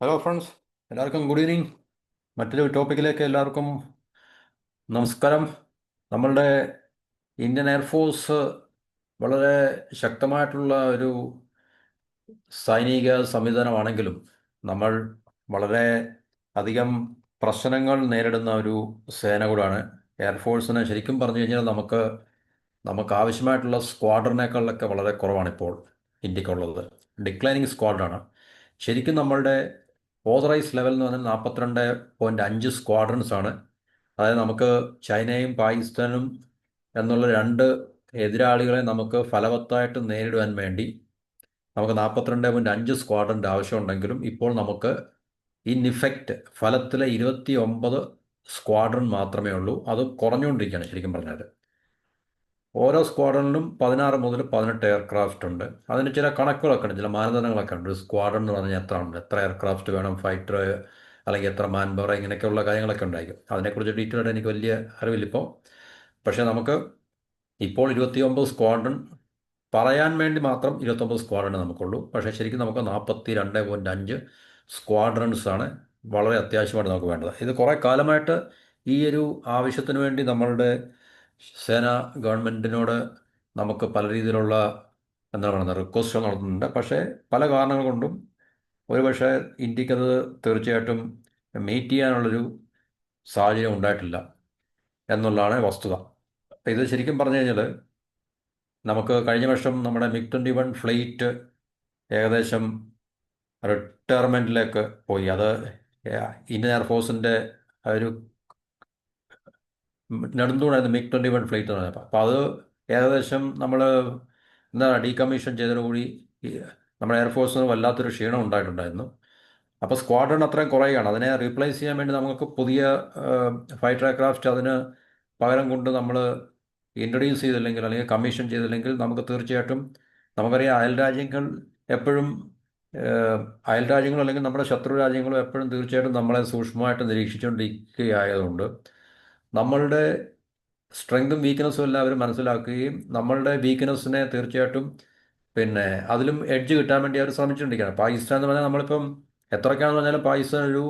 Hello friends എല്ലാവർക്കും good evening മറ്റൊരു ടോപ്പിക്കിലേക്ക് എല്ലാവർക്കും നമസ്കാരം. നമ്മളുടെ ഇന്ത്യൻ എയർഫോഴ്സ് വളരെ ശക്തമായിട്ടുള്ള ഒരു സൈനിക സംവിധാനമാണെങ്കിലും നമ്മൾ വളരെ അധികം പ്രശ്നങ്ങൾ നേരിടുന്ന ഒരു സേന കൂടാണ്. എയർഫോഴ്സിനെ ശരിക്കും പറഞ്ഞു കഴിഞ്ഞാൽ നമുക്ക് നമുക്ക് ആവശ്യമായിട്ടുള്ള സ്ക്വാഡറിനേക്കാളൊക്കെ വളരെ കുറവാണ് ഇപ്പോൾ ഇന്ത്യക്കുള്ളത്. ഡിക്ലൈനിങ് സ്ക്വാഡാണ് ശരിക്കും നമ്മളുടെ ഓതറൈസ് ലെവൽ എന്ന് പറഞ്ഞാൽ നാൽപ്പത്തിരണ്ട് പോയിന്റ് അഞ്ച് സ്ക്വാഡ്രൻസ് ആണ്. അതായത് നമുക്ക് ചൈനയും പാകിസ്ഥാനും എന്നുള്ള രണ്ട് എതിരാളികളെ നമുക്ക് ഫലവത്തായിട്ട് നേരിടുവാൻ വേണ്ടി നമുക്ക് നാൽപ്പത്തിരണ്ട് പോയിന്റ് അഞ്ച് സ്ക്വാഡ്രന്റെ ആവശ്യമുണ്ടെങ്കിലും ഇപ്പോൾ നമുക്ക് ഇൻ ഇഫക്റ്റ് ഫലത്തിലെ ഇരുപത്തി ഒമ്പത് സ്ക്വാഡ്രൺ മാത്രമേ ഉള്ളൂ. അത് കുറഞ്ഞുകൊണ്ടിരിക്കുകയാണ് ശരിക്കും പറഞ്ഞാൽ ഓരോ സ്ക്വാഡ്രണിലും പതിനാറ് മുതൽ പതിനെട്ട് എയർക്രാഫ്റ്റ് ഉണ്ട്. അതിന് ചില കണക്കുകളൊക്കെ ഉണ്ട്. ചില മാനദണ്ഡങ്ങളൊക്കെ ഉണ്ട്. സ്ക്വാഡ്രൺ എന്ന് പറഞ്ഞാൽ എത്ര ഉണ്ട്? എത്ര എയർക്രാഫ്റ്റ് വേണം? ഫൈറ്റർ അല്ലെങ്കിൽ എത്ര മാൻ പവർ ഇങ്ങനെയൊക്കെയുള്ള കാര്യങ്ങളൊക്കെ ഉണ്ടായിരിക്കും. അതിനെക്കുറിച്ച് ഡീറ്റെയിൽ ആയിട്ട് എനിക്ക് വലിയ അറിവില്ല ഇപ്പോൾ പക്ഷേ നമുക്ക് ഇപ്പോൾ ഇരുപത്തിയൊമ്പത് സ്ക്വാഡ്രൺ പറയാൻ വേണ്ടി മാത്രം ഇരുപത്തൊമ്പത് സ്ക്വാഡ്രൺ നമുക്കുള്ളൂ. പക്ഷേ ശരിക്കും നമുക്ക് നാൽപ്പത്തി രണ്ട് പോയിന്റ് അഞ്ച് സ്ക്വാഡ്രൺസ് ആണ് വളരെ അത്യാവശ്യമായിട്ട് നമുക്ക് വേണ്ടത്. ഇത് കുറേ കാലമായിട്ട് ഈ ഒരു ആവശ്യത്തിന് വേണ്ടി നമ്മളുടെ സേന ഗവൺമെന്റിനോട് നമുക്ക് പല രീതിയിലുള്ള എന്താ പറയുന്നത് റിക്വസ്റ്റുകൾ നടത്തുന്നുണ്ട്. പക്ഷേ പല കാരണങ്ങൾ കൊണ്ടും ഒരുപക്ഷെ ഇന്ത്യക്കത് തീർച്ചയായിട്ടും മീറ്റ് ചെയ്യാനുള്ളൊരു സാഹചര്യം ഉണ്ടായിട്ടില്ല എന്നുള്ളതാണ് വസ്തുത. ഇത് ശരിക്കും പറഞ്ഞു കഴിഞ്ഞാൽ നമുക്ക് കഴിഞ്ഞ വർഷം നമ്മുടെ മിഗ് ട്വന്റി വൺ ഫ്ലൈറ്റ് ഏകദേശം റിട്ടയർമെന്റിലേക്ക് പോയി. അത് ഇന്ത്യൻ എയർഫോഴ്സിന്റെ ഒരു നെടുന്തൂണായിരുന്നു മിഗ് ട്വന്റി വൺ ഫ്ലൈറ്റ് എന്ന് പറഞ്ഞപ്പോൾ അപ്പോൾ അത് ഏകദേശം നമ്മൾ എന്താ ഡീകമ്മീഷൻ ചെയ്തതോടുകൂടി നമ്മുടെ എയർഫോഴ്സിന് വല്ലാത്തൊരു ക്ഷീണം ഉണ്ടായിട്ടുണ്ടായിരുന്നു. അപ്പോൾ സ്ക്വാഡ്രൺ അത്രയും കുറയുകയാണ്. അതിനെ റീപ്ലേസ് ചെയ്യാൻ വേണ്ടി നമുക്ക് പുതിയ ഫൈറ്റർ എയർക്രാഫ്റ്റ് അതിന് പകരം കൊണ്ട് നമ്മൾ ഇൻട്രൊഡ്യൂസ് ചെയ്തില്ലെങ്കിൽ അല്ലെങ്കിൽ കമ്മീഷൻ ചെയ്തില്ലെങ്കിൽ നമുക്ക് തീർച്ചയായിട്ടും നമുക്കറിയാം അയൽ രാജ്യങ്ങൾ എപ്പോഴും അയൽ രാജ്യങ്ങളും അല്ലെങ്കിൽ നമ്മുടെ ശത്രു രാജ്യങ്ങളും എപ്പോഴും തീർച്ചയായിട്ടും നമ്മളെ സൂക്ഷ്മമായിട്ട് നിരീക്ഷിച്ചുകൊണ്ടിരിക്കുകയായതുകൊണ്ട് നമ്മളുടെ സ്ട്രെങ്തും വീക്ക്നെസ്സും എല്ലാവരും മനസ്സിലാക്കുകയും നമ്മളുടെ വീക്ക്നെസ്സിനെ തീർച്ചയായിട്ടും പിന്നെ അതിലും എഡ്ജ് കിട്ടാൻ വേണ്ടി അവർ ശ്രമിച്ചുകൊണ്ടിരിക്കുകയാണ്. പാകിസ്ഥാൻ എന്ന് പറഞ്ഞാൽ നമ്മളിപ്പം എത്രയൊക്കെയാണെന്ന് പറഞ്ഞാലും പാകിസ്ഥാൻ ഒരു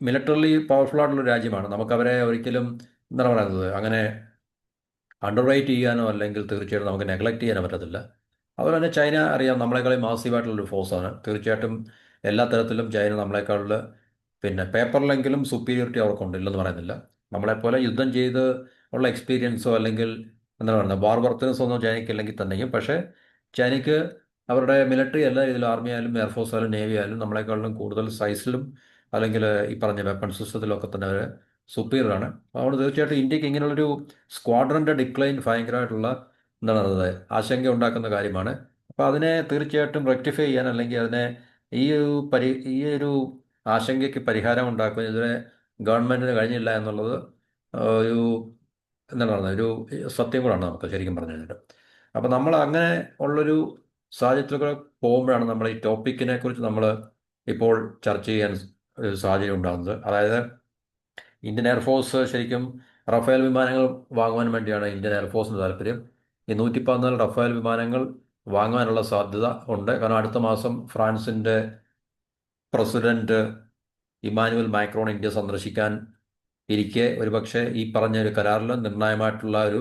മിലിറ്ററിലി പവർഫുൾ ആയിട്ടുള്ള രാജ്യമാണ്. നമുക്കവരെ ഒരിക്കലും എന്താണ് പറയുന്നത്? അങ്ങനെ അണ്ടർ റൈറ്റ് ചെയ്യാനോ അല്ലെങ്കിൽ തീർച്ചയായിട്ടും നമുക്ക് നെഗ്ലക്റ്റ് ചെയ്യാനോ പറ്റത്തില്ല. അതുപോലെ തന്നെ ചൈന അറിയാം നമ്മളെക്കാളും മാസീവായിട്ടുള്ളൊരു ഫോഴ്സാണ് തീർച്ചയായിട്ടും എല്ലാ തരത്തിലും ചൈന നമ്മളെക്കാളിൽ പിന്നെ പേപ്പറിലെങ്കിലും സുപ്പീരിയോറിറ്റി അവർക്കുണ്ട് ഇല്ലെന്ന് പറയുന്നില്ല. നമ്മളെ പോലെ യുദ്ധം ചെയ്ത് ഉള്ള എക്സ്പീരിയൻസോ അല്ലെങ്കിൽ എന്താണ് പറയുന്നത് വാർ വർത്തനസോ ഒന്നും ചൈനയ്ക്ക് ഇല്ലെങ്കിൽ തന്നെയും. പക്ഷേ ചൈനയ്ക്ക് അവരുടെ മിലിറ്ററി എല്ലാ രീതിയിലും ആർമി ആയാലും എയർഫോഴ്സ് ആയാലും നേവി ആയാലും നമ്മളെക്കാളും കൂടുതൽ സൈസിലും അല്ലെങ്കിൽ ഈ പറഞ്ഞ വെപ്പൺ സിസ്റ്റത്തിലൊക്കെ തന്നെ അവർ സുപ്പീരിയറാണ് അതുകൊണ്ട് തീർച്ചയായിട്ടും ഇന്ത്യയ്ക്ക് ഇങ്ങനെയുള്ളൊരു സ്ക്വാഡ്രന്റെ ഡിക്ലൈൻ ഭയങ്കരമായിട്ടുള്ള എന്താണ് പറയുന്നത് ആശങ്ക ഉണ്ടാക്കുന്ന കാര്യമാണ്. അപ്പോൾ അതിനെ തീർച്ചയായിട്ടും റെക്ടിഫൈ ചെയ്യാൻ അല്ലെങ്കിൽ അതിനെ ഈ ഒരു പരി ഈ ഒരു ആശങ്കയ്ക്ക് പരിഹാരം ഉണ്ടാക്കുക ഇതിനെ ഗവൺമെന്റിന് കഴിഞ്ഞില്ല എന്നുള്ളത് ഒരു എന്താണ് പറയുന്നത് ഒരു സത്യം കൂടാണ് നമുക്ക് ശരിക്കും പറഞ്ഞു കഴിഞ്ഞിട്ട്. അപ്പോൾ നമ്മൾ അങ്ങനെ ഉള്ളൊരു സാഹചര്യത്തിലൂടെ പോകുമ്പോഴാണ് നമ്മൾ ഈ ടോപ്പിക്കിനെ കുറിച്ച് നമ്മൾ ഇപ്പോൾ ചർച്ച ചെയ്യാൻ ഒരു സാഹചര്യം ഉണ്ടാകുന്നത്. അതായത് ഇന്ത്യൻ എയർഫോഴ്സ് ശരിക്കും റഫേൽ വിമാനങ്ങൾ വാങ്ങുവാൻ വേണ്ടിയാണ് ഇന്ത്യൻ എയർഫോഴ്സിന് താല്പര്യം. ഈ നൂറ്റി പതിനാല് റഫേൽ വിമാനങ്ങൾ വാങ്ങാനുള്ള സാധ്യത ഉണ്ട്. കാരണം അടുത്ത മാസം ഫ്രാൻസിന്റെ പ്രസിഡന്റ് ഇമാനുവൽ മാക്രോൺ ഇന്ത്യ സന്ദർശിക്കാൻ ഇരിക്കെ. ഒരുപക്ഷെ ഈ പറഞ്ഞ ഒരു കരാറിൽ നിർണായകമായിട്ടുള്ള ഒരു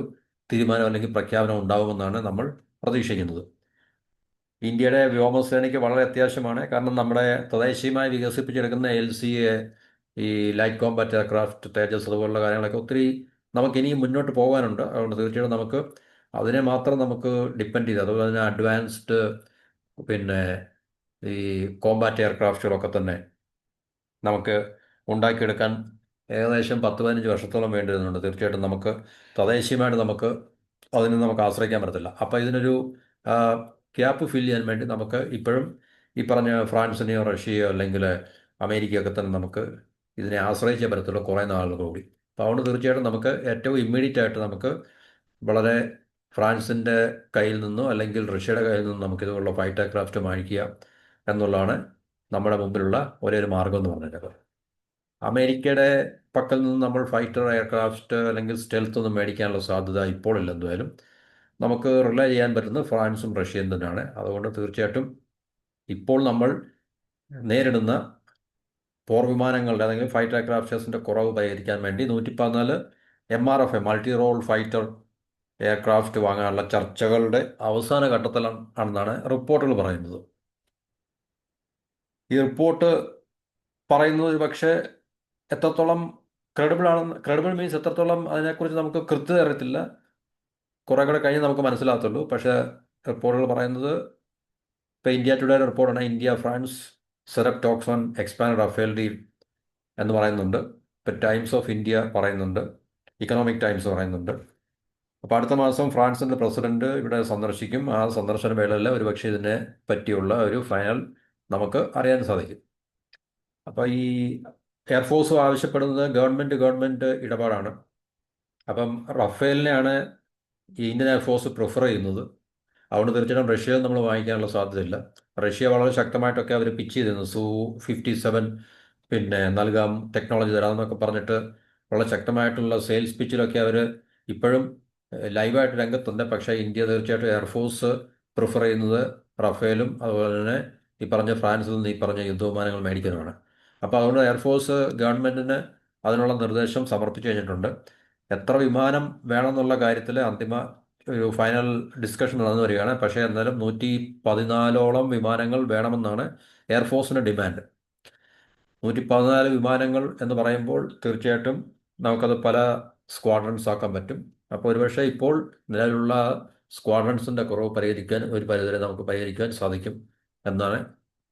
തീരുമാനം അല്ലെങ്കിൽ പ്രഖ്യാപനം ഉണ്ടാകുമെന്നാണ് നമ്മൾ പ്രതീക്ഷിക്കുന്നത്. ഇന്ത്യയുടെ വ്യോമസേനയ്ക്ക് വളരെ അത്യാവശ്യമാണ്. കാരണം നമ്മുടെ തദ്ദേശീയമായി വികസിപ്പിച്ചെടുക്കുന്ന എൽ സി എ ഈ ലൈറ്റ് കോംബാറ്റ് എയർക്രാഫ്റ്റ് തേജസ് അതുപോലുള്ള കാര്യങ്ങളൊക്കെ ഒത്തിരി നമുക്ക് ഇനിയും മുന്നോട്ട് പോകാനുണ്ട്. അതുകൊണ്ട് തീർച്ചയായിട്ടും നമുക്ക് അതിനെ മാത്രം നമുക്ക് ഡിപ്പെൻഡ് ചെയ്ത് അതുപോലെ തന്നെ അഡ്വാൻസ്ഡ് പിന്നെ ഈ കോമ്പാറ്റ് എയർക്രാഫ്റ്റുകളൊക്കെ തന്നെ നമുക്ക് ഉണ്ടാക്കിയെടുക്കാൻ ഏകദേശം പത്ത് പതിനഞ്ച് വർഷത്തോളം വേണ്ടി വരുന്നുണ്ട് തീർച്ചയായിട്ടും നമുക്ക് തദ്ദേശീയമായിട്ട് നമുക്ക് അതിന് നമുക്ക് ആശ്രയിക്കാൻ പറ്റത്തില്ല. അപ്പോൾ ഇതിനൊരു ഗ്യാപ്പ് ഫില്ല് ചെയ്യാൻ വേണ്ടി നമുക്ക് ഇപ്പോഴും ഈ പറഞ്ഞ ഫ്രാൻസിനെയോ റഷ്യയോ അല്ലെങ്കിൽ അമേരിക്കയൊക്കെ തന്നെ നമുക്ക് ഇതിനെ ആശ്രയിച്ചേ പറ്റത്തുള്ളൂ കുറേ നാളുകൾ കൂടി. അപ്പോൾ അതുകൊണ്ട് തീർച്ചയായിട്ടും നമുക്ക് ഏറ്റവും ഇമ്മീഡിയറ്റ് ആയിട്ട് നമുക്ക് വളരെ ഫ്രാൻസിന്റെ കയ്യിൽ നിന്നോ അല്ലെങ്കിൽ റഷ്യയുടെ കയ്യിൽ നിന്നും നമുക്കിതുപോലുള്ള ഫൈറ്റ് എയർക്രാഫ്റ്റ് വാങ്ങിക്കുക എന്നുള്ളതാണ് നമ്മുടെ മുമ്പിലുള്ള ഒരേ ഒരു മാർഗം എന്ന് പറഞ്ഞത്. അമേരിക്കയുടെ പക്കൽ നിന്ന് നമ്മൾ ഫൈറ്റർ എയർക്രാഫ്റ്റ് അല്ലെങ്കിൽ സ്റ്റെൽത്ത് ഒന്നും മേടിക്കാനുള്ള സാധ്യത ഇപ്പോൾ ഇല്ല എന്തായാലും. നമുക്ക് റിലേ ചെയ്യാൻ പറ്റുന്നത് ഫ്രാൻസും റഷ്യയും തന്നെയാണ്. അതുകൊണ്ട് തീർച്ചയായിട്ടും ഇപ്പോൾ നമ്മൾ നേരിടുന്ന പോർ വിമാനങ്ങളുടെ അല്ലെങ്കിൽ ഫൈറ്റർ എയർക്രാഫ്റ്റേഴ്സിന്റെ കുറവ് പരിഹരിക്കാൻ വേണ്ടി നൂറ്റി പതിനാല് M R F A multi role fighter aircraft വാങ്ങാനുള്ള ചർച്ചകളുടെ അവസാന ഘട്ടത്തിലാണെന്നാണ് റിപ്പോർട്ടുകൾ പറയുന്നത്. ഈ റിപ്പോർട്ട് പറയുന്നത് പക്ഷേ എത്രത്തോളം ക്രെഡിബിൾ ആണെന്ന് ക്രെഡിബിൾ മീൻസ് എത്രത്തോളം അതിനെക്കുറിച്ച് നമുക്ക് കൃത്യത അറിയത്തില്ല. കുറേ കൂടെ കഴിഞ്ഞ് നമുക്ക് മനസ്സിലാകത്തുള്ളൂ. പക്ഷേ റിപ്പോർട്ടുകൾ പറയുന്നത് ഇപ്പോൾ ഇന്ത്യ ടുഡേയുടെ റിപ്പോർട്ടാണ് India France step up talks on expand Rafale deal എന്ന് പറയുന്നുണ്ട്. ഇപ്പം ടൈംസ് ഓഫ് ഇന്ത്യ പറയുന്നുണ്ട്. ഇക്കണോമിക് ടൈംസ് പറയുന്നുണ്ട്. അപ്പോൾ അടുത്ത മാസം ഫ്രാൻസിന്റെ പ്രസിഡന്റ് ഇവിടെ സന്ദർശിക്കും. ആ സന്ദർശന വേളയിൽ ഒരുപക്ഷെ ഇതിനെ പറ്റിയുള്ള ഒരു ഫൈനൽ നമുക്ക് അറിയാൻ സാധിക്കും. അപ്പോൾ ഈ എയർഫോഴ്സ് ആവശ്യപ്പെടുന്നത് ഗവൺമെന്റ് ഗവൺമെന്റ് ഇടപാടാണ്. അപ്പം റഫേലിനെയാണ് ഈ ഇന്ത്യൻ എയർഫോഴ്സ് പ്രിഫർ ചെയ്യുന്നത്. അതുകൊണ്ട് തീർച്ചയായിട്ടും റഷ്യയിൽ നമ്മൾ വാങ്ങിക്കാനുള്ള സാധ്യതയില്ല. റഷ്യ വളരെ ശക്തമായിട്ടൊക്കെ അവർ പിച്ച് ചെയ്തിരുന്നു. സു ഫിഫ്റ്റി സെവൻ പിന്നെ നൽകാം ടെക്നോളജി തരാമെന്നൊക്കെ പറഞ്ഞിട്ട് വളരെ ശക്തമായിട്ടുള്ള സെയിൽസ് പിച്ചിലൊക്കെ അവർ ഇപ്പോഴും ലൈവായിട്ട് രംഗത്തുണ്ട്. പക്ഷേ ഇന്ത്യ തീർച്ചയായിട്ടും എയർഫോഴ്സ് പ്രിഫർ ചെയ്യുന്നത് റഫേലും അതുപോലെ തന്നെ ഈ പറഞ്ഞ ഫ്രാൻസിൽ നിന്ന് ഈ പറഞ്ഞ യുദ്ധവിമാനങ്ങൾ മേടിക്കുന്നതാണ് അപ്പോൾ അതുകൊണ്ട് എയർഫോഴ്സ് ഗവൺമെന്റിന് അതിനുള്ള നിർദ്ദേശം സമർപ്പിച്ചു കഴിഞ്ഞിട്ടുണ്ട്. എത്ര വിമാനം വേണമെന്നുള്ള കാര്യത്തിൽ അന്തിമ ഒരു ഫൈനൽ ഡിസ്കഷൻ നടന്നു വരികയാണ്. പക്ഷേ എന്നാലും നൂറ്റി പതിനാലോളം വിമാനങ്ങൾ വേണമെന്നാണ് എയർഫോഴ്സിന്റെ ഡിമാൻഡ് നൂറ്റി പതിനാല് വിമാനങ്ങൾ എന്ന് പറയുമ്പോൾ തീർച്ചയായിട്ടും നമുക്കത് പല സ്ക്വാഡ്രൻസ് ആക്കാൻ പറ്റും. അപ്പോൾ ഒരുപക്ഷെ ഇപ്പോൾ നിലവിലുള്ള സ്ക്വാഡ്രൻസിന്റെ കുറവ് പരിഹരിക്കാൻ ഒരു പരിധിവരെ നമുക്ക് പരിഹരിക്കാൻ സാധിക്കും. എന്നാണ്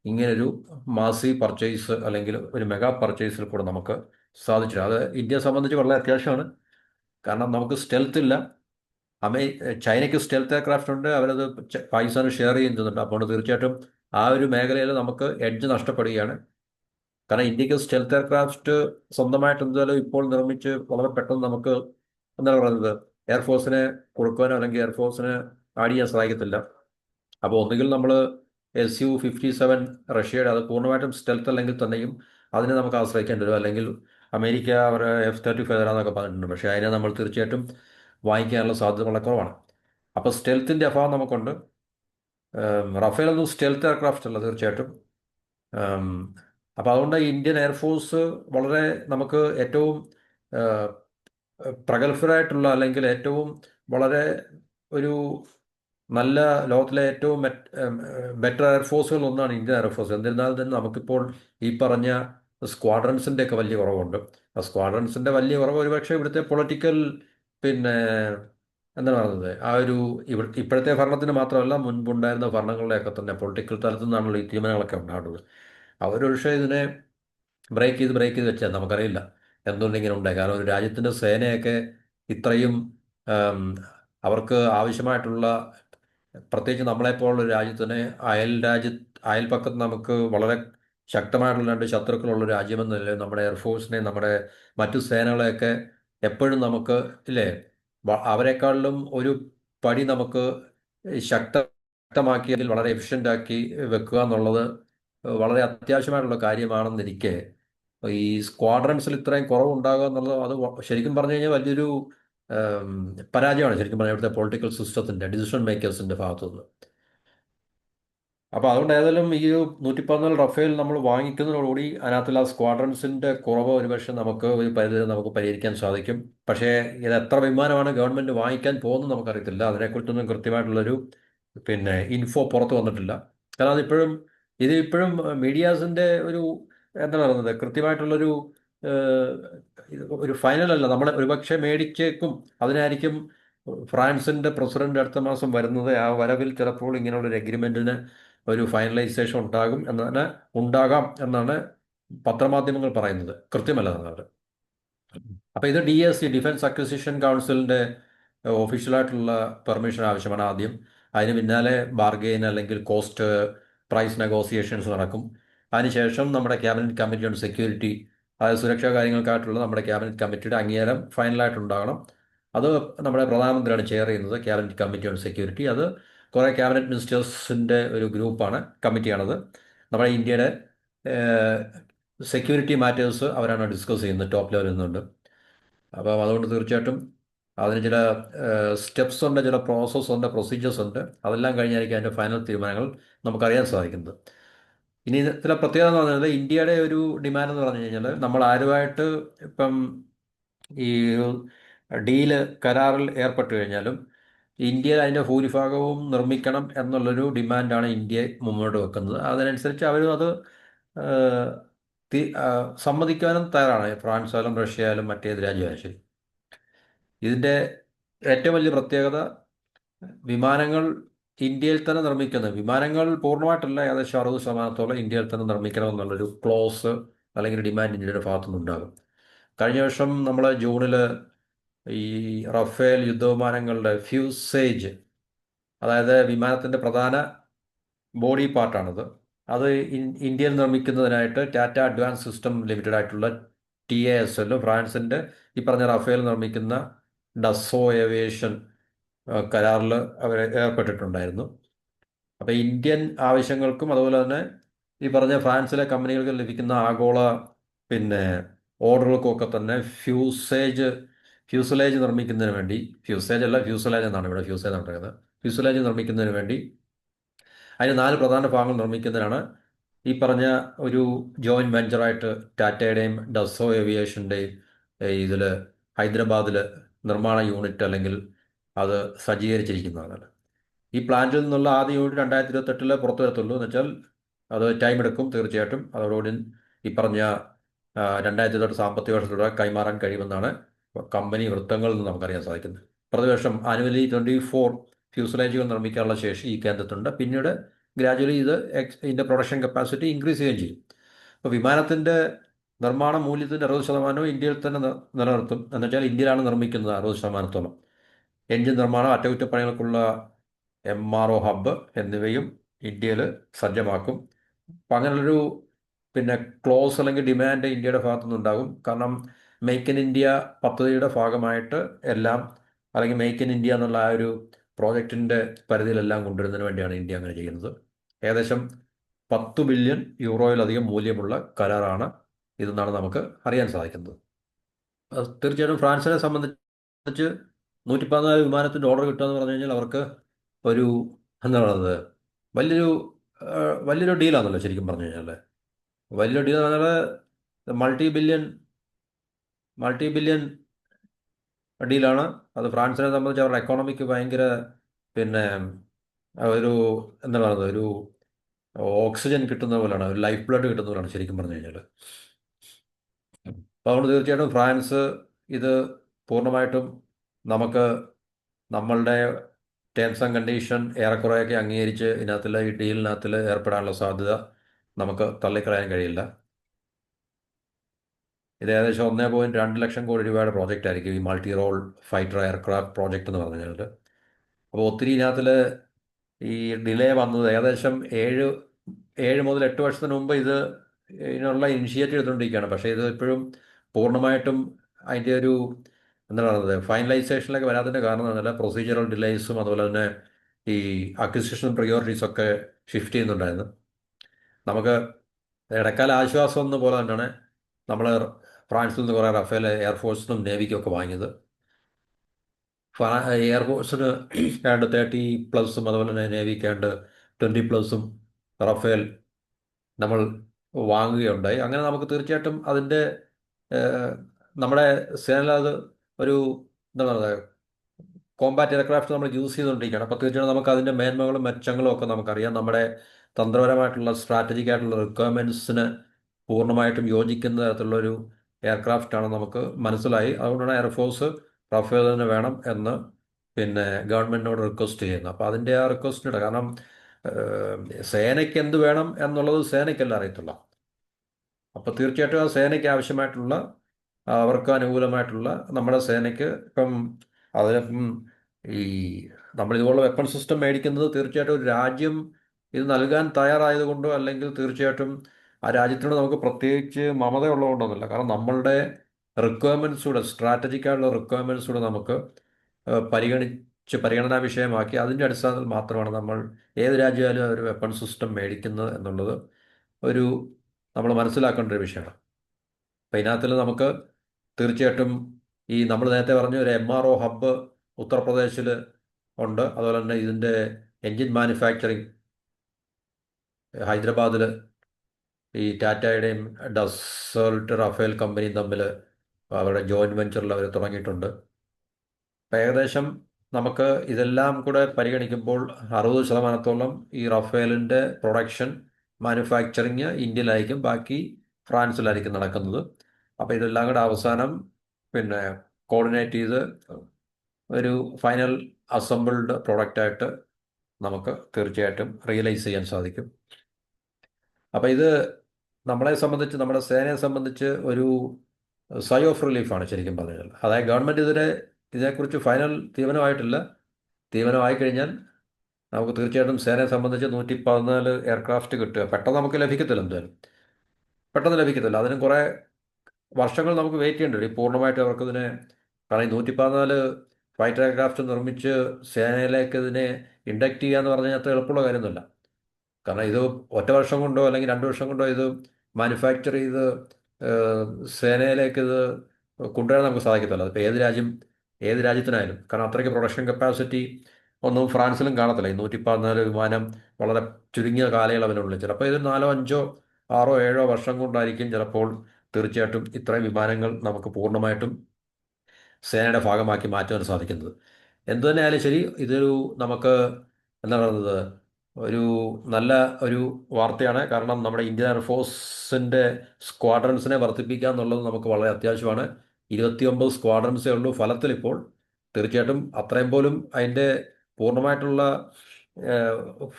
ഇങ്ങനൊരു മാസി പർച്ചേസ് അല്ലെങ്കിൽ ഒരു മെഗാ പർച്ചേസിൽ കൂടെ നമുക്ക് സാധിച്ചില്ല അത് ഇന്ത്യയെ സംബന്ധിച്ച് വളരെ അത്യാവശ്യമാണ്. കാരണം നമുക്ക് സ്റ്റെൽത്ത് ഇല്ല. അമേ ചൈനയ്ക്ക് സ്റ്റെൽത്ത് എയർക്രാഫ്റ്റ് ഉണ്ട്. അവരത് പാകിസ്ഥാന് ഷെയർ ചെയ്യുന്നുണ്ട്. അപ്പോൾ തീർച്ചയായിട്ടും ആ ഒരു മേഖലയിൽ നമുക്ക് എഡ്ജ് നഷ്ടപ്പെടുകയാണ്. കാരണം ഇന്ത്യയ്ക്ക് സ്റ്റെൽത്ത് എയർക്രാഫ്റ്റ് സ്വന്തമായിട്ട് എന്തായാലും ഇപ്പോൾ നിർമ്മിച്ച് വളരെ പെട്ടെന്ന് നമുക്ക് എന്താണ് പറയുന്നത്? എയർഫോഴ്സിനെ കൊടുക്കുവാനോ അല്ലെങ്കിൽ എയർഫോഴ്സിന് ആഡ് ചെയ്യാൻ സാധിക്കത്തില്ല അപ്പോൾ ഒന്നുകിൽ നമ്മൾ എസ് യു ഫിഫ്റ്റി സെവൻ റഷ്യയുടെ അത് പൂർണമായിട്ടും സ്റ്റെൽത്ത് അല്ലെങ്കിൽ തന്നെയും അതിനെ നമുക്ക് ആശ്രയിക്കേണ്ടി വരും. അല്ലെങ്കിൽ അമേരിക്ക അവർ എഫ് തേർട്ടി ഫൈവ് തരാമെന്നൊക്കെ പറഞ്ഞിട്ടുണ്ട്. പക്ഷേ അതിനെ നമ്മൾ തീർച്ചയായിട്ടും വാങ്ങിക്കാനുള്ള സാധ്യത വളരെ കുറവാണ് അപ്പോൾ സ്റ്റെൽത്തിന്റെ അഭാവം നമുക്കുണ്ട്. റഫേൽ ഒന്നും സ്റ്റെൽത്ത് എയർക്രാഫ്റ്റ് അല്ല തീർച്ചയായിട്ടും. അപ്പോൾ അതുകൊണ്ട് ഇന്ത്യൻ എയർഫോഴ്സ് വളരെ നമുക്ക് ഏറ്റവും പ്രഗത്ഭരായിട്ടുള്ള അല്ലെങ്കിൽ ഏറ്റവും വളരെ ഒരു നല്ല ലോകത്തിലെ ഏറ്റവും ബെറ്റർ എയർഫോഴ്സുകൾ ഒന്നാണ് ഇന്ത്യൻ എയർഫോഴ്സ് എന്നിരുന്നാൽ തന്നെ നമുക്കിപ്പോൾ ഈ പറഞ്ഞ സ്ക്വാഡ്രൻസിന്റെ ഒക്കെ വലിയ കുറവുണ്ട്. ആ സ്ക്വാഡ്രൻസിന്റെ വലിയ കുറവ് ഒരുപക്ഷെ ഇവിടുത്തെ പൊളിറ്റിക്കൽ പിന്നെ എന്താണ് പറയുന്നത്? ആ ഒരു ഇവ ഇപ്പോഴത്തെ ഭരണത്തിന് മാത്രമല്ല മുൻപുണ്ടായിരുന്ന ഭരണങ്ങളുടെയൊക്കെ തന്നെ പൊളിറ്റിക്കൽ തലത്തിൽ നിന്നാണല്ലോ ഈ തീരുമാനങ്ങളൊക്കെ ഉണ്ടാകുന്നത്. അവരൊരുപക്ഷെ ഇതിനെ ബ്രേക്ക് ചെയ്ത് ബ്രേക്ക് ചെയ്ത് വെച്ചാൽ നമുക്കറിയില്ല എന്തുകൊണ്ടിങ്ങനെ ഉണ്ടായി. കാരണം ഒരു രാജ്യത്തിന്റെ സേനയൊക്കെ ഇത്രയും അവർക്ക് ആവശ്യമായിട്ടുള്ള പ്രത്യേകിച്ച് നമ്മളെപ്പോലുള്ള രാജ്യത്തിന് അയൽ രാജ്യ അയൽപക്കത്ത് നമുക്ക് വളരെ ശക്തമായിട്ടുള്ള രണ്ട് ശത്രുക്കളുള്ള രാജ്യമെന്ന നിലയിൽ നമ്മുടെ എയർഫോഴ്സിനെ നമ്മുടെ മറ്റു സേനകളെയൊക്കെ എപ്പോഴും നമുക്ക് ഇല്ലേ? അവരെക്കാളിലും ഒരു പടി നമുക്ക് ശക്തമാക്കി അതിൽ വളരെ എഫിഷ്യന്റ് ആക്കി വെക്കുക എന്നുള്ളത് വളരെ അത്യാവശ്യമായിട്ടുള്ള കാര്യമാണെന്നിരിക്കെ. ഈ സ്ക്വാഡ്രൻസിൽ ഇത്രയും കുറവുണ്ടാകുക എന്നുള്ളത് അത് ശരിക്കും പറഞ്ഞു കഴിഞ്ഞാൽ വലിയൊരു പരാജയമാണ് ശരിക്കും പറഞ്ഞാൽ ഇവിടുത്തെ പൊളിറ്റിക്കൽ സിസ്റ്റത്തിന്റെ ഡിസിഷൻ മേക്കേഴ്സിന്റെ ഭാഗത്തുനിന്ന്. അപ്പോൾ അതുകൊണ്ട് ഏതായാലും ഈ നൂറ്റി പതിനാല് റഫേൽ നമ്മൾ വാങ്ങിക്കുന്നതോടുകൂടി അതിനകത്തുള്ള സ്ക്വാഡ്രൻസിന്റെ കുറവ് ഒരുപക്ഷെ നമുക്ക് ഒരു പരിധി നമുക്ക് പരിഹരിക്കാൻ സാധിക്കും. പക്ഷേ ഇത് എത്ര വിമാനമാണ് ഗവൺമെന്റ് വാങ്ങിക്കാൻ പോകുന്നത് നമുക്കറിയത്തില്ല. അതിനെക്കുറിച്ചൊന്നും കൃത്യമായിട്ടുള്ളൊരു പിന്നെ ഇൻഫോ പുറത്ത് വന്നിട്ടില്ല. കാരണം അതിപ്പോഴും ഇത് ഇപ്പോഴും മീഡിയാസിന്റെ ഒരു എന്താ പറയുന്നത് കൃത്യമായിട്ടുള്ളൊരു ഒരു അല്ല. നമ്മൾ ഒരുപക്ഷെ മേടിച്ചേക്കും. അതിനായിരിക്കും ഫ്രാൻസിന്റെ പ്രസിഡന്റ് അടുത്ത മാസം വരുന്നത്. ആ വരവിൽ ചിലപ്പോൾ ഇങ്ങനെയുള്ള ഒരു അഗ്രിമെന്റിന് ഒരു ഫൈനലൈസേഷൻ ഉണ്ടാകും എന്നാണ് ഉണ്ടാകാം എന്നാണ് പത്രമാധ്യമങ്ങൾ പറയുന്നത്. കൃത്യമല്ല എന്നാണ് അപ്പോൾ ഇത് D S C defence acquisition കൗൺസിലിന്റെ ഒഫീഷ്യലായിട്ടുള്ള പെർമിഷൻ ആവശ്യമാണ് ആദ്യം. അതിന് പിന്നാലെ ബാർഗെയിൻ അല്ലെങ്കിൽ കോസ്റ്റ് പ്രൈസ് നെഗോസിയേഷൻസ് നടക്കും. അതിനുശേഷം നമ്മുടെ ക്യാബിനറ്റ് കമ്മിറ്റി ഓൺ സെക്യൂരിറ്റി അതായത് സുരക്ഷാ കാര്യങ്ങൾക്കായിട്ടുള്ള നമ്മുടെ ക്യാബിനറ്റ് കമ്മിറ്റിയുടെ അംഗീകാരം ഫൈനലായിട്ടുണ്ടാകണം. അത് നമ്മുടെ പ്രധാനമന്ത്രിയാണ് ചെയർ ചെയ്യുന്നത് ക്യാബിനറ്റ് കമ്മിറ്റി ഓൺ സെക്യൂരിറ്റി. അത് കുറേ ക്യാബിനറ്റ് മിനിസ്റ്റേഴ്സിന്റെ ഒരു ഗ്രൂപ്പാണ് കമ്മിറ്റിയാണത്. നമ്മുടെ ഇന്ത്യയുടെ സെക്യൂരിറ്റി മാറ്റേഴ്സ് അവരാണ് ഡിസ്കസ് ചെയ്യുന്നത് ടോപ്പ് ലെവലിൽ നിന്നുണ്ട്. അപ്പം അതുകൊണ്ട് തീർച്ചയായിട്ടും അതിന് ചില സ്റ്റെപ്സ് ഉണ്ട് ചില പ്രോസസ്സ് ഉണ്ട് പ്രൊസീജിയേഴ്സ് ഉണ്ട്. അതെല്ലാം കഴിഞ്ഞായിരിക്കും അതിന്റെ ഫൈനൽ തീരുമാനങ്ങൾ നമുക്കറിയാൻ സാധിക്കുന്നത്. ഇനി ഇതിലെ പ്രത്യേകത എന്ന് പറഞ്ഞാൽ ഇന്ത്യയുടെ ഒരു ഡിമാൻഡ് എന്ന് പറഞ്ഞു കഴിഞ്ഞാൽ നമ്മൾ ആരുമായിട്ട് ഇപ്പം ഈ ഡീൽ കരാറിൽ ഏർപ്പെട്ട് കഴിഞ്ഞാലും ഇന്ത്യയിൽ അതിന്റെ ഭൂരിഭാഗവും നിർമ്മിക്കണം എന്നുള്ളൊരു ഡിമാൻഡാണ് ഇന്ത്യ മുന്നോട്ട് വെക്കുന്നത്. അതിനനുസരിച്ച് അവരും അത് സമ്മതിക്കാനും തയ്യാറാണ്. ഫ്രാൻസ് ആയാലും റഷ്യ ആയാലും മറ്റേത് രാജ്യമായാലും ശരി. ഇതിന്റെ ഏറ്റവും വലിയ പ്രത്യേകത വിമാനങ്ങൾ ഇന്ത്യയിൽ തന്നെ നിർമ്മിക്കുന്നത്. വിമാനങ്ങൾ പൂർണമായിട്ടല്ല ഏകദേശം അറുപത് ശതമാനത്തോളം ഇന്ത്യയിൽ തന്നെ നിർമ്മിക്കണം എന്നുള്ളൊരു ക്ലോസ് അല്ലെങ്കിൽ ഡിമാൻഡ് ഇന്ത്യയുടെ ഭാഗത്തുനിന്ന് ഉണ്ടാകും. കഴിഞ്ഞ വർഷം നമ്മൾ ജൂണിൽ ഈ റഫേൽ യുദ്ധവിമാനങ്ങളുടെ ഫ്യൂസേജ് അതായത് വിമാനത്തിന്റെ പ്രധാന ബോഡി പാർട്ടാണത് അത് ഇന്ത്യയിൽ നിർമ്മിക്കുന്നതിനായിട്ട് ടാറ്റ അഡ്വാൻസ് സിസ്റ്റം ലിമിറ്റഡ് ആയിട്ടുള്ള ടി എ എസ് എല്ലും ഫ്രാൻസിന്റെ ഈ പറഞ്ഞ റഫേൽ നിർമ്മിക്കുന്ന ഡസോ ഏവിയേഷൻ കരാറിൽ അവർ ഏർപ്പെട്ടിട്ടുണ്ടായിരുന്നു. അപ്പോൾ ഇന്ത്യൻ ആവശ്യങ്ങൾക്കും അതുപോലെ തന്നെ ഈ പറഞ്ഞ ഫ്രാൻസിലെ കമ്പനികൾക്ക് ലഭിക്കുന്ന ആഗോള പിന്നെ ഓർഡറുകൾക്കൊക്കെ തന്നെ ഫ്യൂസേജ് ഫ്യൂസലേജ് നിർമ്മിക്കുന്നതിന് വേണ്ടി ഫ്യൂസേജ് അല്ല ഫ്യൂസലേജ് എന്നാണ് ഇവിടെ ഫ്യൂസേജ് എന്ന് പറയുന്നത്. ഫ്യൂസലേജ് നിർമ്മിക്കുന്നതിന് വേണ്ടി അതിന് നാല് പ്രധാന ഭാഗങ്ങൾ നിർമ്മിക്കുന്നതിനാണ് ഈ പറഞ്ഞ ഒരു ജോയിന്റ് വെഞ്ചറായിട്ട് ടാറ്റയുടെയും ഡസോ ഏവിയേഷന്റെയും ഇതിൽ ഹൈദരാബാദിൽ നിർമ്മാണ യൂണിറ്റ് അല്ലെങ്കിൽ അത് സജ്ജീകരിച്ചിരിക്കുന്നതാണ്. ഈ പ്ലാന്റിൽ നിന്നുള്ള ആദ്യ യൂണിറ്റ് രണ്ടായിരത്തി ഇരുപത്തെട്ടിൽ പുറത്തു വരത്തുള്ളൂ എന്ന് വെച്ചാൽ അത് ടൈം എടുക്കും തീർച്ചയായിട്ടും. അതോടുകൂടി ഈ പറഞ്ഞ രണ്ടായിരത്തി ഇരുപത്തെട്ട് സാമ്പത്തിക വർഷത്തിലൂടെ കൈമാറാൻ കഴിയുമെന്നാണ് കമ്പനി വൃത്തങ്ങളിൽ നിന്ന് നമുക്കറിയാൻ സാധിക്കുന്നത്. പ്രതിവർഷം ആനുവലി ട്വന്റി ഫോർ ഫ്യൂസലേജുകൾ നിർമ്മിക്കാനുള്ള ശേഷി ഈ കേന്ദ്രത്തിലുണ്ട്. പിന്നീട് ഗ്രാജുവലി ഇത് ഇതിന്റെ പ്രൊഡക്ഷൻ കപ്പാസിറ്റി ഇൻക്രീസ് ചെയ്യുകയും ചെയ്യും. അപ്പോൾ വിമാനത്തിന്റെ നിർമ്മാണ മൂല്യത്തിന്റെ അറുപത് ശതമാനവും ഇന്ത്യയിൽ തന്നെ നിലനിർത്തും. എന്നുവെച്ചാൽ ഇന്ത്യയിലാണ് നിർമ്മിക്കുന്നത് അറുപത് ശതമാനത്തോളം. എഞ്ചിൻ നിർമ്മാണം അറ്റകുറ്റപ്പണികൾക്കുള്ള എം ആർ ഒ ഹബ്ബ് എന്നിവയും ഇന്ത്യയിൽ സജ്ജമാക്കും. അപ്പം അങ്ങനെയുള്ളൊരു പിന്നെ ക്ലോസ് അല്ലെങ്കിൽ ഡിമാൻഡ് ഇന്ത്യയുടെ ഭാഗത്തുനിന്നുണ്ടാകും കാരണം മേക്ക് ഇൻ ഇന്ത്യ പദ്ധതിയുടെ ഭാഗമായിട്ട് എല്ലാം അല്ലെങ്കിൽ മേക്ക് ഇൻ ഇന്ത്യ എന്നുള്ള ആ ഒരു പ്രോജക്റ്റിന്റെ പരിധിയിലെല്ലാം കൊണ്ടുവരുന്നതിന് വേണ്ടിയാണ് ഇന്ത്യ അങ്ങനെ ചെയ്യുന്നത്. ഏകദേശം പത്ത് ബില്യൺ യൂറോയിലധികം മൂല്യമുള്ള കരാറാണ് ഇതെന്നാണ് നമുക്ക് അറിയാൻ സാധിക്കുന്നത്. തീർച്ചയായിട്ടും ഫ്രാൻസിനെ സംബന്ധിച്ച് നൂറ്റി പതിനാല് വിമാനത്തിന്റെ ഓർഡർ കിട്ടുക എന്ന് പറഞ്ഞു കഴിഞ്ഞാൽ അവർക്ക് ഒരു എന്താ പറയുന്നത്? വലിയൊരു വലിയൊരു ഡീലാണല്ലോ ശരിക്കും പറഞ്ഞു കഴിഞ്ഞാൽ വലിയൊരു ഡീൽ എന്ന് പറഞ്ഞാൽ മൾട്ടി ബില്യൺ മൾട്ടി ബില്യൺ ഡീലാണ് അത് ഫ്രാൻസിനെ സംബന്ധിച്ച് അവരുടെ എക്കോണമിക്ക് ഭയങ്കര പിന്നെ ഒരു എന്താ പറയുന്നത്? ഒരു ഓക്സിജൻ കിട്ടുന്ന പോലെയാണ്. ഒരു ലൈഫ് ബ്ലഡ് കിട്ടുന്ന പോലെയാണ് ശരിക്കും പറഞ്ഞു കഴിഞ്ഞാൽ. അപ്പോൾ അതുകൊണ്ട് തീർച്ചയായിട്ടും ഫ്രാൻസ് ഇത് പൂർണമായിട്ടും നമുക്ക് നമ്മളുടെ ടേംസ് ആൻഡ് കണ്ടീഷൻ ഏറെക്കുറെയൊക്കെ അംഗീകരിച്ച് ഇതിനകത്തിൽ ഈ ഡീലിനകത്തിൽ ഏർപ്പെടാനുള്ള സാധ്യത നമുക്ക് തള്ളിക്കളയാൻ കഴിയില്ല. ഇത് ഏകദേശം ഒന്നേ പോയിന്റ് രണ്ട് ലക്ഷം കോടി രൂപയുടെ പ്രോജക്റ്റ് ആയിരിക്കും ഈ multi role fighter aircraft project എന്ന് പറഞ്ഞു കഴിഞ്ഞാൽ അപ്പോൾ ഒത്തിരി ഇതിനകത്തിൽ ഈ ഡിലേ വന്നത് ഏകദേശം ഏഴ് ഏഴ് മുതൽ എട്ട് വർഷത്തിന് മുമ്പ് ഇത് ഇതിനുള്ള ഇനിഷ്യേറ്റീവ് എടുത്തുകൊണ്ടിരിക്കുകയാണ്. പക്ഷേ ഇത് ഇപ്പോഴും പൂർണമായിട്ടും അതിന്റെ ഒരു എന്താ പറയുന്നത് ഫൈനലൈസേഷനിലേക്ക് വരാത്തതിന്റെ കാരണം എന്ന് പറഞ്ഞാൽ പ്രൊസീജിയറൽ ഡിലേസും അതുപോലെ തന്നെ ഈ അക്വിസിഷൻ പ്രിയോറിറ്റീസ് ഒക്കെ ഷിഫ്റ്റ് ചെയ്യുന്നുണ്ടായിരുന്നു. നമുക്ക് ഇടക്കാല ആശ്വാസം എന്ന പോലെ തന്നെയാണ് നമ്മൾ ഫ്രാൻസിൽ നിന്ന് കുറേ റഫേൽ എയർഫോഴ്സിനും നേവിക്കും ഒക്കെ വാങ്ങിയത്. എയർഫോഴ്സിന് ഏണ്ട് തേർട്ടി പ്ലസും അതുപോലെ തന്നെ നേവിക്ക് ഏണ്ട് ട്വന്റി പ്ലസും റഫേൽ നമ്മൾ വാങ്ങുകയുണ്ടായി. അങ്ങനെ നമുക്ക് തീർച്ചയായിട്ടും അതിന്റെ നമ്മുടെ സേനയിൽ അത് ഒരു എന്താ പറയുക കോമ്പാറ്റ് എയർക്രാഫ്റ്റ് നമ്മൾ യൂസ് ചെയ്തുകൊണ്ടിരിക്കുകയാണ്. അപ്പോൾ തീർച്ചയായിട്ടും നമുക്ക് അതിന്റെ മേന്മകളും മെച്ചങ്ങളും ഒക്കെ നമുക്കറിയാം. നമ്മുടെ തന്ത്രപരമായിട്ടുള്ള സ്ട്രാറ്റജിക് ആയിട്ടുള്ള റിക്വയർമെന്റ്സിന് പൂർണമായിട്ടും യോജിക്കുന്ന തരത്തിലുള്ളൊരു എയർക്രാഫ്റ്റാണ് നമുക്ക് മനസ്സിലായി. അതുകൊണ്ടാണ് എയർഫോഴ്സ് റഫേൽ തന്നെ വേണം എന്ന് പിന്നെ ഗവൺമെന്റിനോട് റിക്വസ്റ്റ് ചെയ്യുന്നത്. അപ്പോൾ അതിന്റെ ആ റിക്വസ്റ്റിനിടെ കാരണം സേനയ്ക്ക് എന്ത് വേണം എന്നുള്ളത് സേനയ്ക്കല്ല അറിയത്തുള്ളൂ. അപ്പോൾ തീർച്ചയായിട്ടും ആ സേനയ്ക്ക് ആവശ്യമായിട്ടുള്ള അവർക്ക് അനുകൂലമായിട്ടുള്ള നമ്മുടെ സേനയ്ക്ക് ഇപ്പം അതിലിപ്പം ഈ നമ്മൾ ഇതുപോലുള്ള വെപ്പൺ സിസ്റ്റം മേടിക്കുന്നത് തീർച്ചയായിട്ടും ഒരു രാജ്യം ഇത് നൽകാൻ തയ്യാറായതുകൊണ്ടോ അല്ലെങ്കിൽ തീർച്ചയായിട്ടും ആ രാജ്യത്തിനോട് നമുക്ക് പ്രത്യേകിച്ച് മമത ഉള്ളതുകൊണ്ടൊന്നുമില്ല. കാരണം നമ്മളുടെ റിക്വയർമെൻസൂടെ സ്ട്രാറ്റജിക്കായുള്ള കൂടെ നമുക്ക് പരിഗണിച്ച് പരിഗണനാ വിഷയമാക്കി അതിന്റെ അടിസ്ഥാനത്തിൽ മാത്രമാണ് നമ്മൾ ഏത് രാജ്യമായാലും ഒരു വെപ്പൺ സിസ്റ്റം മേടിക്കുന്നത് എന്നുള്ളത് ഒരു നമ്മൾ മനസ്സിലാക്കേണ്ട ഒരു വിഷയമാണ്. അപ്പം ഇതിനകത്തിൽ നമുക്ക് തീർച്ചയായിട്ടും ഈ നമ്മൾ നേരത്തെ പറഞ്ഞ ഒരു എം ആർ ഒ ഹബ്ബ് ഉത്തർപ്രദേശിൽ ഉണ്ട്. അതുപോലെ തന്നെ ഇതിന്റെ എൻജിൻ മാനുഫാക്ചറിങ് ഹൈദരാബാദിൽ ഈ ടാറ്റയുടെയും ഡസോൾട്ട് റഫേൽ കമ്പനിയും തമ്മിൽ അവരുടെ ജോയിന്റ് വെഞ്ചറിൽ അവർ തുടങ്ങിയിട്ടുണ്ട്. ഏകദേശം നമുക്ക് ഇതെല്ലാം കൂടെ പരിഗണിക്കുമ്പോൾ അറുപത് ശതമാനത്തോളം ഈ റഫേലിന്റെ പ്രൊഡക്ഷൻ മാനുഫാക്ചറിങ് ഇന്ത്യയിലായിരിക്കും. ബാക്കി ഫ്രാൻസിലായിരിക്കും നടക്കുന്നത്. അപ്പോൾ ഇതെല്ലാം കൂടെ അവസാനം പിന്നെ കോർഡിനേറ്റ് ചെയ്ത് ഒരു ഫൈനൽ അസംബിൾഡ് പ്രൊഡക്റ്റായിട്ട് നമുക്ക് തീർച്ചയായിട്ടും റിയലൈസ് ചെയ്യാൻ സാധിക്കും. അപ്പോൾ ഇത് നമ്മളെ സംബന്ധിച്ച് നമ്മുടെ സേനയെ സംബന്ധിച്ച് ഒരു സൈ ഓഫ് റിലീഫാണ് ശരിക്കും പറഞ്ഞാൽ. അതായത് ഗവൺമെന്റ് ഇതിനെ ഇതിനെക്കുറിച്ച് ഫൈനൽ തീരുമാനമായിട്ടില്ല. തീരുമാനമായി കഴിഞ്ഞാൽ നമുക്ക് തീർച്ചയായിട്ടും സേനയെ സംബന്ധിച്ച് നൂറ്റി പതിനാല് എയർക്രാഫ്റ്റ് കിട്ടുക. പെട്ടെന്ന് നമുക്ക് ലഭിക്കത്തില്ല എന്തായാലും. പെട്ടെന്ന് ലഭിക്കത്തില്ല. അതിനും കുറേ വർഷങ്ങൾ നമുക്ക് വെയിറ്റ് ചെയ്യേണ്ടി വരും. പൂർണമായിട്ട് അവർക്കതിനെ കാരണം നൂറ്റി പതിനാല് ഫൈറ്റർ എയർക്രാഫ്റ്റ് നിർമ്മിച്ച് സേനയിലേക്ക് ഇതിനെ ഇൻഡക്റ്റ് ചെയ്യുക എന്ന് പറഞ്ഞാൽ അത്ര എളുപ്പമുള്ള കാര്യമൊന്നുമില്ല. കാരണം ഇത് ഒറ്റ വർഷം കൊണ്ടോ അല്ലെങ്കിൽ രണ്ട് വർഷം കൊണ്ടോ ഇത് മാനുഫാക്ചർ ചെയ്ത് സേനയിലേക്ക് ഇത് കൊണ്ടുവരാൻ നമുക്ക് സാധിക്കത്തില്ല. അതിപ്പോൾ ഏത് രാജ്യം ഏത് രാജ്യത്തിനായാലും. കാരണം അത്രയ്ക്ക് പ്രൊഡക്ഷൻ കപ്പാസിറ്റി ഒന്നും ഫ്രാൻസിലും കാണത്തില്ല. നൂറ്റി പതിനാല് വിമാനം വളരെ ചുരുങ്ങിയ കാലയളവിനുള്ളിൽ. ചിലപ്പോൾ ഇത് നാലോ അഞ്ചോ ആറോ ഏഴോ വർഷം കൊണ്ടായിരിക്കും ചിലപ്പോൾ തീർച്ചയായിട്ടും ഇത്രയും വിമാനങ്ങൾ നമുക്ക് പൂർണമായിട്ടും സേനയുടെ ഭാഗമാക്കി മാറ്റുവാൻ സാധിക്കുന്നത്. എന്തു തന്നെയായാലും ശരി ഇതൊരു നമുക്ക് എന്താ പറയുന്നത് ഒരു നല്ല ഒരു വാർത്തയാണ്. കാരണം നമ്മുടെ ഇന്ത്യൻ എയർഫോഴ്സിന്റെ സ്ക്വാഡ്രൻസിനെ വർദ്ധിപ്പിക്കുക എന്നുള്ളത് നമുക്ക് വളരെ അത്യാവശ്യമാണ്. ഇരുപത്തിയൊമ്പത് സ്ക്വാഡ്രൻസേ ഉള്ളൂ. ഫലത്തിൽ ഇപ്പോൾ തീർച്ചയായിട്ടും അത്രയും പോലും അതിന്റെ പൂർണമായിട്ടുള്ള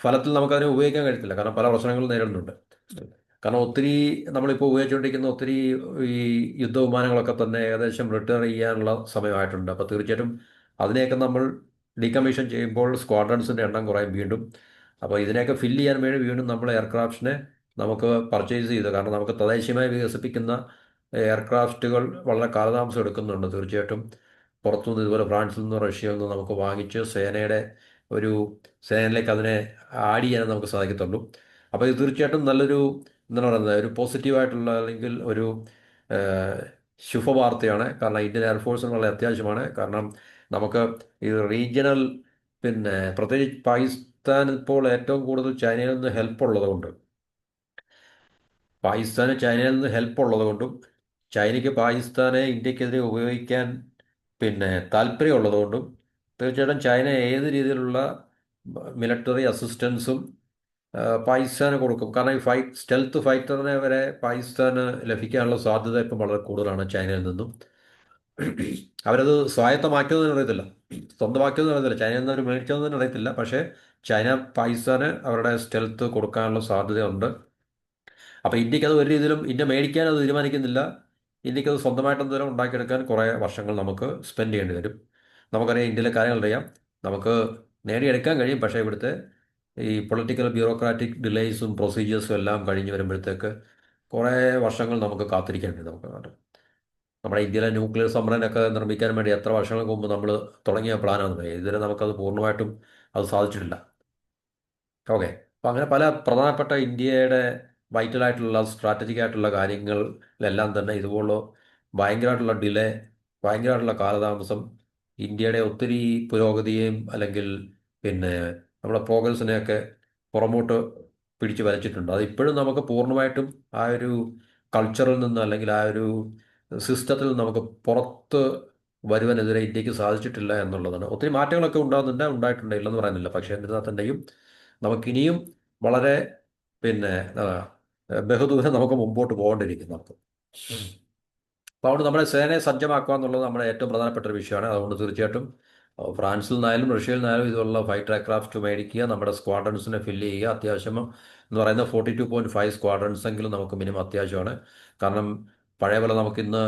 ഫലത്തിൽ നമുക്കതിനെ ഉപയോഗിക്കാൻ കഴിയത്തില്ല. കാരണം പല പ്രശ്നങ്ങളും നേരിടുന്നുണ്ട്. കാരണം ഒത്തിരി നമ്മളിപ്പോൾ ഉപയോഗിച്ചുകൊണ്ടിരിക്കുന്ന ഒത്തിരി ഈ യുദ്ധവിമാനങ്ങളൊക്കെ തന്നെ ഏകദേശം റിട്ടയർ ചെയ്യാനുള്ള സമയമായിട്ടുണ്ട്. അപ്പോൾ തീർച്ചയായിട്ടും അതിനെയൊക്കെ നമ്മൾ ഡീകമ്മീഷൻ ചെയ്യുമ്പോൾ സ്ക്വാഡ്രൺസിന്റെ എണ്ണം കുറയും വീണ്ടും. അപ്പോൾ ഇതിനെയൊക്കെ ഫില്ല് ചെയ്യാൻ വേണ്ടി വീണ്ടും നമ്മൾ എയർക്രാഫ്റ്റിനെ നമുക്ക് പർച്ചേസ് ചെയ്ത്. കാരണം നമുക്ക് തദ്ദേശീയമായി വികസിപ്പിക്കുന്ന എയർക്രാഫ്റ്റുകൾ വളരെ കാലതാമസം എടുക്കുന്നുണ്ട് തീർച്ചയായിട്ടും. പുറത്തുനിന്ന് ഇതുപോലെ ഫ്രാൻസിൽ നിന്ന് റഷ്യയിൽ നിന്ന് നമുക്ക് വാങ്ങിച്ച് സേനയുടെ ഒരു സേനയിലേക്ക് അതിനെ ആഡ് ചെയ്യാൻ നമുക്ക് സാധിക്കത്തുള്ളൂ. അപ്പോൾ ഇത് തീർച്ചയായിട്ടും നല്ലൊരു എന്താണ് പറയുന്നത്? ഒരു പോസിറ്റീവായിട്ടുള്ള അല്ലെങ്കിൽ ഒരു ശുഭവാർത്തയാണ്. കാരണം ഇന്ത്യൻ എയർഫോഴ്സിന് വളരെ അത്യാവശ്യമാണ്. കാരണം നമുക്ക് ഈ റീജിയണൽ പിന്നെ പ്രത്യേകിച്ച് പാകിസ്ഥാൻ ഇപ്പോൾ ഏറ്റവും കൂടുതൽ ചൈനയിൽ നിന്ന് ഹെൽപ്പ് ഉള്ളതുകൊണ്ട്. പാകിസ്ഥാന് ചൈനയിൽ നിന്ന് ഹെൽപ്പ് ഉള്ളതുകൊണ്ടും ചൈനയ്ക്ക് പാകിസ്ഥാനെ ഇന്ത്യക്കെതിരെ ഉപയോഗിക്കാൻ പിന്നെ താല്പര്യമുള്ളതുകൊണ്ടും തീർച്ചയായിട്ടും ചൈന ഏത് രീതിയിലുള്ള മിലിറ്ററി അസിസ്റ്റൻസും പാകിസ്ഥാന് കൊടുക്കും. കാരണം ഈ ഫൈറ്റ് സ്റ്റെൽത്ത് ഫൈറ്ററിനെ വരെ പാകിസ്ഥാന് ലഭിക്കാനുള്ള സാധ്യത ഇപ്പം വളരെ കൂടുതലാണ് ചൈനയിൽ നിന്നും. അവരത് സ്വായത്തമാക്കിയതെന്ന് അറിയത്തില്ല. സ്വന്തമാക്കിയതെന്ന് അറിയത്തില്ല. ചൈനയിൽ നിന്ന് അവർ മേടിച്ചതെന്ന് അറിയത്തില്ല. പക്ഷേ ചൈന പാകിസ്ഥാന് അവരുടെ സ്റ്റെൽത്ത് കൊടുക്കാനുള്ള സാധ്യതയുണ്ട്. അപ്പോൾ ഇന്ത്യയ്ക്ക് അത് ഒരു രീതിയിലും ഇന്ത്യ മേടിക്കാൻ അത് തീരുമാനിക്കുന്നില്ല. ഇന്ത്യയ്ക്ക് അത് സ്വന്തമായിട്ട് എന്തെങ്കിലും ഉണ്ടാക്കിയെടുക്കാൻ കുറേ വർഷങ്ങൾ നമുക്ക് സ്പെൻഡ് ചെയ്യേണ്ടി വരും. നമുക്കറിയാം ഇന്ത്യയിലെ കാര്യങ്ങൾ അറിയാം. നമുക്ക് നേടിയെടുക്കാൻ കഴിയും. പക്ഷേ ഇവിടുത്തെ ഈ പൊളിറ്റിക്കൽ ബ്യൂറോക്രാറ്റിക് ഡിലേസും പ്രൊസീജിയേഴ്സും എല്ലാം കഴിഞ്ഞ് വരുമ്പോഴത്തേക്ക് കുറേ വർഷങ്ങൾ നമുക്ക് കാത്തിരിക്കേണ്ടി നമുക്ക് കാണും നമ്മുടെ ഇന്ത്യയിലെ ന്യൂക്ലിയർ സബ്മറൈനൊക്കെ നിർമ്മിക്കാൻ വേണ്ടി എത്ര വർഷങ്ങൾക്ക് മുമ്പ് നമ്മൾ തുടങ്ങിയ പ്ലാനാണ് ഇതുവരെ നമുക്കത് പൂർണമായിട്ടും അത് സാധിച്ചിട്ടില്ല. ഓക്കെ. അപ്പോൾ അങ്ങനെ പല പ്രധാനപ്പെട്ട ഇന്ത്യയുടെ വൈറ്റലായിട്ടുള്ള സ്ട്രാറ്റജിക് ആയിട്ടുള്ള കാര്യങ്ങളിലെല്ലാം തന്നെ ഇതുപോലെ ഭയങ്കരമായിട്ടുള്ള ഡിലേ ഭയങ്കരമായിട്ടുള്ള കാലതാമസം ഇന്ത്യയുടെ ഒത്തിരി പുരോഗതിയെയും അല്ലെങ്കിൽ പിന്നെ നമ്മുടെ പോഗൽസിനെയൊക്കെ പുറമോട്ട് പിടിച്ച് വരച്ചിട്ടുണ്ട്. അത് ഇപ്പോഴും നമുക്ക് പൂർണമായിട്ടും ആ ഒരു കൾച്ചറിൽ നിന്ന് അല്ലെങ്കിൽ ആ ഒരു സിസ്റ്റത്തിൽ നിന്ന് നമുക്ക് പുറത്ത് വരുവാനെതിരെ ഇന്ത്യയ്ക്ക് സാധിച്ചിട്ടില്ല എന്നുള്ളതാണ്. ഒത്തിരി മാറ്റങ്ങളൊക്കെ ഉണ്ടാകുന്നുണ്ട് ഉണ്ടായിട്ടുണ്ട് ഇല്ലെന്ന് പറയുന്നില്ല. പക്ഷേ എന്നിരുന്നാൽ തന്നെയും നമുക്കിനിയും വളരെ പിന്നെ ബഹുദൂരം നമുക്ക് മുമ്പോട്ട് പോകേണ്ടിയിരിക്കും നമുക്ക്. അപ്പോൾ അതുകൊണ്ട് നമ്മുടെ സേനയെ സജ്ജമാക്കുക എന്നുള്ളത് നമ്മുടെ ഏറ്റവും പ്രധാനപ്പെട്ട ഒരു വിഷയമാണ്. അതുകൊണ്ട് തീർച്ചയായിട്ടും ഫ്രാൻസിൽ നിന്നായാലും റഷ്യയിൽ നിന്നായാലും ഇതുപോലുള്ള ഫൈറ്റർ എയർക്രാഫ്റ്റ് മേടിക്കുക നമ്മുടെ സ്ക്വാഡ്രൺസിനെ ഫില്ല് ചെയ്യുക. അത്യാവശ്യം എന്ന് പറയുന്ന forty two point five squadrons എങ്കിലും നമുക്ക് മിനിമം അത്യാവശ്യമാണ്. കാരണം പഴയ പോലെ നമുക്കിന്ന്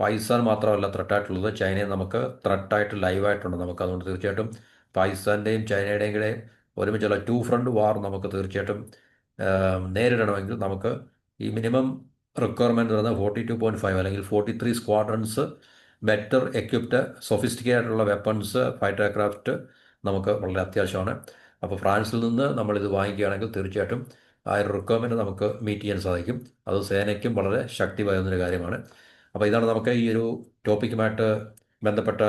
പാകിസ്ഥാൻ മാത്രമല്ല ത്രെട്ടായിട്ടുള്ളത് ചൈനയെ നമുക്ക് ത്രെട്ടായിട്ട് ലൈവായിട്ടുണ്ട് നമുക്ക്. അതുകൊണ്ട് തീർച്ചയായിട്ടും പാകിസ്ഥാന്റെയും ചൈനയുടെയും കൂടെ ഒരുമിച്ചുള്ള ടു ഫ്രണ്ട് വാർ നമുക്ക് തീർച്ചയായിട്ടും നേരിടണമെങ്കിൽ നമുക്ക് ഈ മിനിമം റിക്വയർമെന്റ് പറയുന്നത് ഫോർട്ടി ടു പോയിന്റ് ഫൈവ് അല്ലെങ്കിൽ forty three squadrons better equipped sophisticated ആയിട്ടുള്ള വെപ്പൺസ് ഫൈറ്റർ എയർക്രാഫ്റ്റ് നമുക്ക് വളരെ അത്യാവശ്യമാണ്. അപ്പോൾ ഫ്രാൻസിൽ നിന്ന് നമ്മളിത് വാങ്ങിക്കുകയാണെങ്കിൽ തീർച്ചയായിട്ടും ആ ഒരു റിക്വയർമെന്റ് നമുക്ക് മീറ്റ് ചെയ്യാൻ സാധിക്കും. അത് സേനയ്ക്കും വളരെ ശക്തി പകരുന്നൊരു കാര്യമാണ്. അപ്പോൾ ഇതാണ് നമുക്ക് ഈ ഒരു ടോപ്പിക്കുമായിട്ട് ബന്ധപ്പെട്ട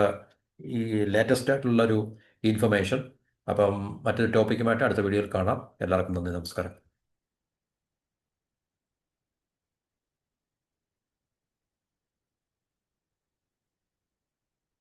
ഈ ലേറ്റസ്റ്റ് ആയിട്ടുള്ളൊരു ഇൻഫർമേഷൻ അപ്പം മറ്റൊരു ടോപ്പിക്കുമായിട്ട് അടുത്ത വീഡിയോയിൽ കാണാം. എല്ലാവർക്കും നന്ദി നമസ്കാരം.